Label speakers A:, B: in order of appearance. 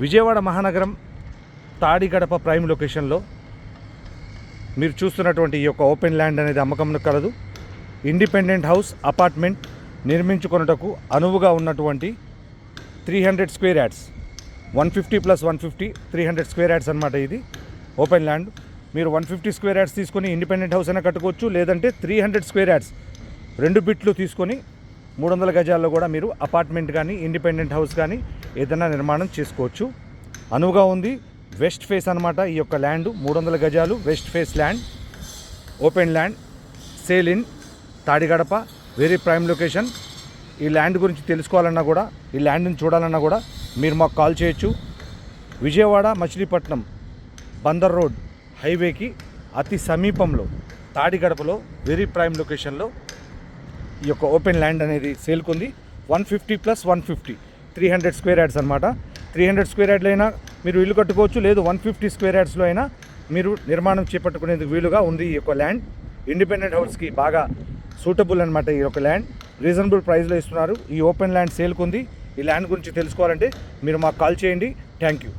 A: విజయవాడ మహానగరం తాడిగడప ప్రైమ్ లొకేషన్లో మీరు చూస్తున్నటువంటి ఈ యొక్క ఓపెన్ ల్యాండ్ అనేది అమ్మకం కలదు. ఇండిపెండెంట్ హౌస్ అపార్ట్మెంట్ నిర్మించుకొనుటకు అనువుగా ఉన్నటువంటి three hundred square yards one fifty plus one fifty three hundred square yards అనమాట ఇది ఓపెన్ ల్యాండ్. మీరు వన్ ఫిఫ్టీ స్క్వేర్ యాడ్స్ తీసుకొని ఇండిపెండెంట్ హౌస్ అయినా కట్టుకోవచ్చు లేదంటే త్రీ హండ్రెడ్ స్క్వేర్ యాడ్స్ రెండు బిట్లు తీసుకొని మూడు వందల గజాల్లో కూడా మీరు అపార్ట్మెంట్ కానీ ఇండిపెండెంట్ హౌస్ కానీ ఏదైనా నిర్మాణం చేసుకోవచ్చు. అనువుగా ఉంది వెస్ట్ ఫేస్ అనమాట ఈ యొక్క ల్యాండ్. మూడు వందల గజాలు west face land open land sale in Tadigadapa very prime location. ఈ ల్యాండ్ గురించి తెలుసుకోవాలన్నా కూడా ఈ ల్యాండ్ని చూడాలన్నా కూడా మీరు మాకు కాల్ చేయొచ్చు. విజయవాడ మచిలీపట్నం బందర్ రోడ్ హైవేకి అతి సమీపంలో తాడిగడపలో వెరీ ప్రైమ్ లొకేషన్లో ఈ యొక్క ఓపెన్ ల్యాండ్ అనేది సేల్కుంది. One fifty plus one fifty. Three hundred square yards అనమాట త్రీ హండ్రెడ్ స్క్వేర్ యార్డ్లో అయినా మీరు ఇల్లు కట్టుకోవచ్చు లేదు వన్ ఫిఫ్టీ స్క్వేర్ యార్డ్స్లో అయినా మీరు నిర్మాణం చేపట్టుకునేందుకు వీలుగా ఉంది ఈ యొక్క ల్యాండ్. ఇండిపెండెంట్ హౌస్కి బాగా సూటబుల్ అనమాట ఈ యొక్క ల్యాండ్. రీజనబుల్ ప్రైస్లో ఇస్తున్నారు. ఈ ఓపెన్ ల్యాండ్ సేల్కుంది. ఈ ల్యాండ్ గురించి తెలుసుకోవాలంటే మీరు మాకు కాల్ చేయండి. Thank you.